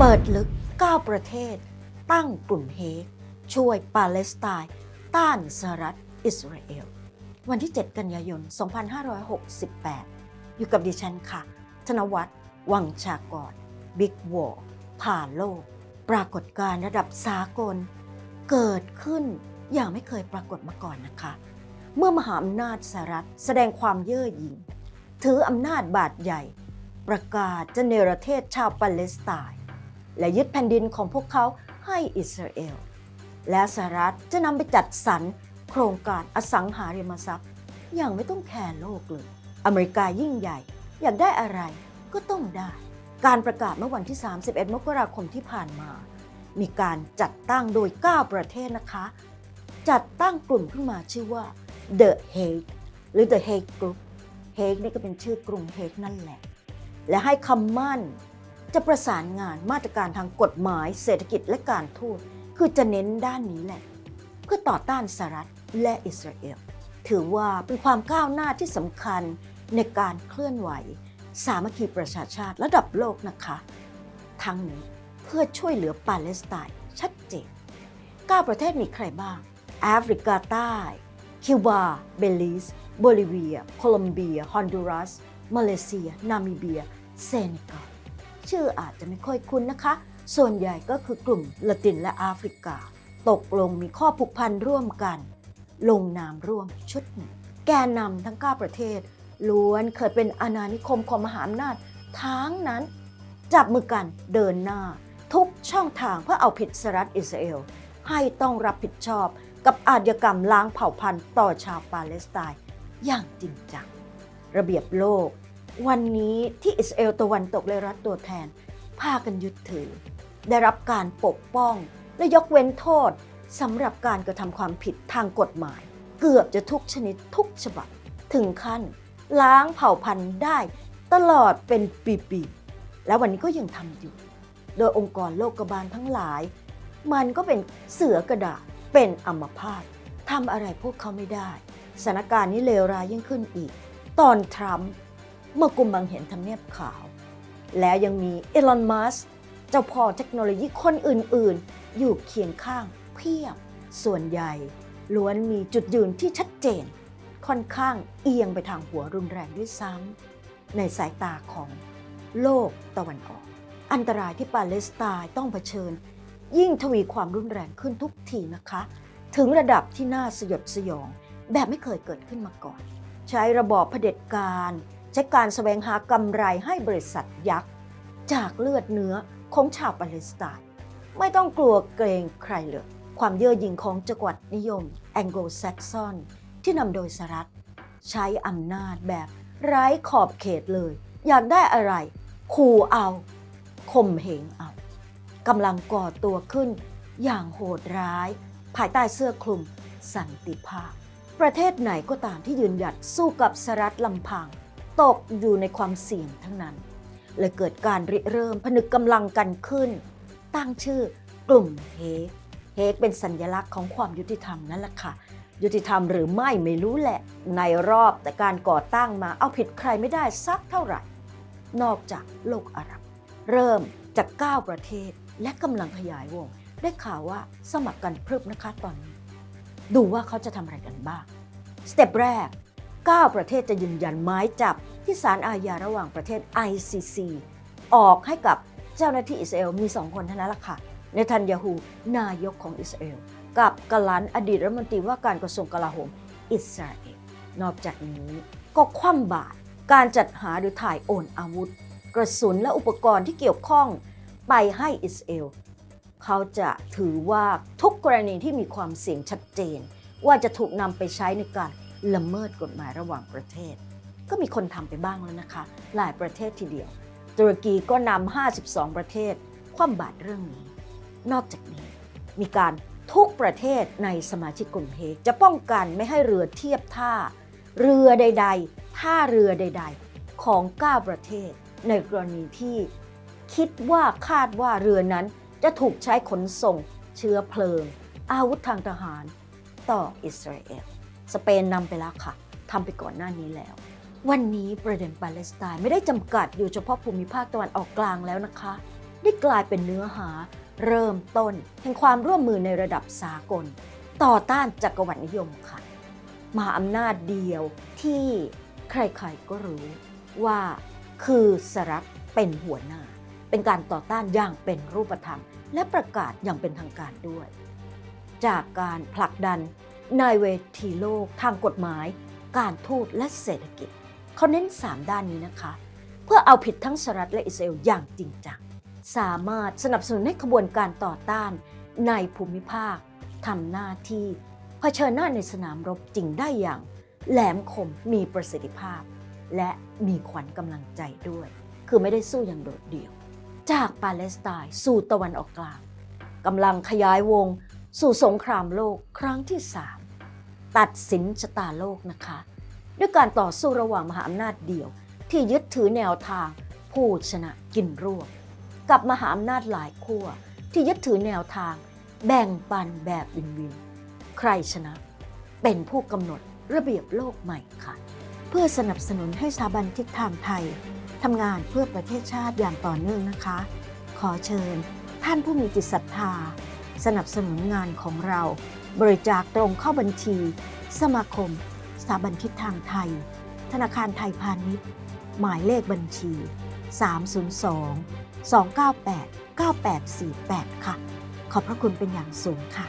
เปิดลึก 9 ประเทศ ตั้งกลุ่มเฮกช่วยปาเลสไตน์ ต้านสหรัฐอิสราเอล วันที่ 7 กันยายน 2568 อยู่กับดิฉันค่ะ ธนวัฒน์วังชากรบิ๊กวอร์ผ่าโลก ปรากฏการณ์ระดับสากล เกิดขึ้นอย่างไม่เคยปรากฏมาก่อนนะคะ เมื่อมหาอำนาจสหรัฐแสดงความเย่อหยิ่งถืออำนาจบาดใหญ่ ประกาศจะเนรเทศชาวปาเลสไตน์ และยึดแผ่นดินของพวกเขาให้อิสราเอล และสหรัฐจะนำไปจัดสรรโครงการอสังหาริมทรัพย์ อย่างไม่ต้องแคร์โลกเลย อเมริกายิ่งใหญ่ อยากได้อะไรก็ต้องได้ การประกาศเมื่อวันที่ 31 มกราคมที่ผ่านมา มีการจัดตั้งโดย 9 ประเทศนะคะ จัดตั้งกลุ่มขึ้นมาชื่อว่า The Hague หรือ The Hague Group Hague นี่ก็เป็นชื่อกรุงเฮกนั่นแหละ และให้คำมั่น จะประสานงานมาตรการทางกฎหมายเศรษฐกิจและการทูตคือจะเน้นด้านนี้แหละ เพื่อต่อต้านสหรัฐและอิสราเอลถือว่าเป็นความก้าวหน้าที่สำคัญในการเคลื่อนไหว สามัคคีประชาชาติระดับโลกนะคะ ทั้งนี้เพื่อช่วยเหลือปาเลสไตน์ชัดเจน9ประเทศมีใครบ้างแอฟริกาใต้ คิวบา เบลีสโบลิเวีย โคลอมเบีย ฮอนดูรัส มาเลเซีย นามิเบีย เซเนกัล ชื่ออาจจะไม่ค่อยคุ้นนะคะ ส่วนใหญ่ก็คือกลุ่มละตินและแอฟริกา ตกลงมีข้อผูกพันร่วมกัน ลงนามร่วมชุดหนึ่ง แกนนำทั้ง 9 ประเทศ ล้วนเคยเป็นอาณานิคมของมหาอำนาจทั้งนั้น จับมือกันเดินหน้า ทุกช่องทางเพื่อเอาผิดสหรัฐอิสราเอลให้ต้องรับผิดชอบกับอาชญากรรมล้างเผ่าพันธุ์ต่อชาวปาเลสไตน์อย่างจริงจัง ระเบียบโลก วันนี้ที่อิสราเอลตะวันตกและรัฐตัวแทนพากันยึดถือ ได้รับการปกป้อง และยกเว้นโทษสำหรับการกระทำความผิดทางกฎหมาย เกือบจะทุกชนิดทุกฉบับ ถึงขั้น ล้างเผ่าพันธุ์ได้ตลอดเป็นปีๆ และวันนี้ก็ยังทำอยู่ โดยองค์กรโลกบาลทั้งหลาย มันก็เป็นเสือกระดาษเป็นอัมพาตทำอะไรพวกเขาไม่ได้สถานการณ์นี้เลวร้ายยิ่งขึ้นอีก ตอนทรัมป์ เมื่อกุมบังเห็นทำเนียบขาว แล้วยังมีเอลอนมัสเจ้าพ่อเทคโนโลยีคนอื่นๆ อยู่เคียงข้างเพียบ ส่วนใหญ่ล้วนมีจุดยืนที่ชัดเจน ค่อนข้างเอียงไปทางหัวรุนแรงด้วยซ้ำในสายตาของโลกตะวันออก อันตรายที่ปาเลสไตน์ต้องเผชิญ ยิ่งทวีความรุนแรงขึ้นทุกทีนะคะ ถึงระดับที่น่าสยดสยองแบบไม่เคยเกิดขึ้นมาก่อน ใช้ระบอบเผด็จการ ใช้การแสวงหากำไรให้บริษัทยักษ์ จากเลือดเนื้อของชาวปาเลสไตน์ไม่ต้องกลัวเกรงใครเลยความเย่อหยิ่งของจักรวรรดินิยมแองโกลแซกซอนที่นำโดยสหรัฐ ใช้อำนาจแบบไร้ขอบเขตเลย อยากได้อะไร ขู่เอาข่มเหงเอากำลังก่อตัวขึ้นอย่างโหดร้าย ภายใต้เสื้อคลุมสันติภาพ ประเทศไหนก็ตามที่ยืนหยัดสู้กับสหรัฐลำพัง ตกอยู่ในความเสี่ยงทั้งนั้น เลยเกิดการริเริ่มผนึกกำลังกันขึ้น ตั้งชื่อกลุ่มเฮกเฮกเป็นสัญลักษณ์ของความยุติธรรมนั่นแหละค่ะ ยุติธรรมหรือไม่ไม่รู้แหละ ในรอบแต่การก่อตั้งมาเอาผิดใครไม่ได้สักเท่าไหร่ นอกจากโลกอาหรับ เริ่มจาก 9 ประเทศและกำลังขยายวง ได้ข่าวว่าสมัครกันพรึบนะคะตอนนี้ ดูว่าเขาจะทำอะไรกันบ้าง สเต็ปแรก 9 ประเทศจะยืนยันไม้จับที่ศาลอาญาระหว่างประเทศ ICC ออกให้กับเจ้าหน้าที่อิสราเอลมี 2 คนเท่านั้นละค่ะเนทันยาฮูนายกของอิสราเอล กับกาลันอดีตรัฐมนตรีว่าการกระทรวงกลาโหมอิสราเอล นอกจากนี้ก็คว่ำบาตรการจัดหาหรือถ่ายโอนอาวุธ กระสุนและอุปกรณ์ที่เกี่ยวข้องไปให้อิสราเอล เขาจะถือว่าทุกกรณีที่มีความเสี่ยงชัดเจน ว่าจะถูกนำไปใช้ในการ ละเมิดกฎหมายระหว่างประเทศ ก็มีคนทำไปบ้างแล้วนะคะ หลายประเทศทีเดียว ตุรกีก็นำ 52 ประเทศ คว่ำบาตรเรื่องนี้ นอกจากนี้ มีการทุกประเทศในสมาชิกกลุ่มเฮกจะป้องกันไม่ให้เรือเทียบท่า เรือใด ๆ ท่าเรือใด ๆ ของ 9 ประเทศ ในกรณีที่คิดว่าคาดว่าเรือนั้นจะถูกใช้ขนส่งเชื้อเพลิง อาวุธทางทหารต่ออิสราเอล สเปนนำไปแล้วค่ะทำไปก่อนหน้านี้แล้ว วันนี้ประเด็นปาเลสไตน์ไม่ได้จำกัดอยู่เฉพาะภูมิภาคตะวันออกกลางแล้วนะคะ ได้กลายเป็นเนื้อหา เริ่มต้น แห่งความร่วมมือในระดับสากล ต่อต้านจักรวรรดินิยมค่ะ มาอำนาจเดียวที่ใครๆก็รู้ว่าคือสรัฐเป็นหัวหน้า เป็นการต่อต้านอย่างเป็นรูปธรรม และประกาศอย่างเป็นทางการด้วย จากการผลักดัน ในเวทีโลกทางกฎหมาย การทูตและเศรษฐกิจ เขาเน้น 3 ด้านนี้นะคะ เพื่อเอาผิดทั้งสหรัฐและอิสราเอลอย่างจริงจัง สามารถสนับสนุนให้ขบวนการต่อต้านในภูมิภาคทำหน้าที่เผชิญหน้าในสนามรบจริงได้อย่าง แหลมคมมีประสิทธิภาพ และมีขวัญกำลังใจด้วย คือไม่ได้สู้อย่างโดดเดี่ยว จากปาเลสไตน์สู่ตะวันออกกลางกำลังขยายวง สู่สงครามโลกครั้งที่3ตัดสินชะตาโลกนะคะ ด้วยการต่อสู้ระหว่างมหาอำนาจเดี่ยว ที่ยึดถือแนวทางผู้ชนะกินรวบกับมหาอำนาจหลายขั้วที่ยึดถือแนวทาง แบ่งปันแบบวินวิน ใครชนะ เป็นผู้กำหนดระเบียบโลกใหม่ค่ะ เพื่อสนับสนุนให้สถาบันทิศทางไทยทำงานเพื่อประเทศชาติอย่างต่อเนื่องนะคะ ขอเชิญ ท่านผู้มีจิตศรัทธา สนับสนุนงานของเรา บริจาคตรงเข้าบัญชี สมาคม สถาบันทิศทางไทย ธนาคารไทยพาณิชย์ หมายเลขบัญชี 302 298 9848 ค่ะ ขอบพระคุณเป็นอย่างสูงค่ะ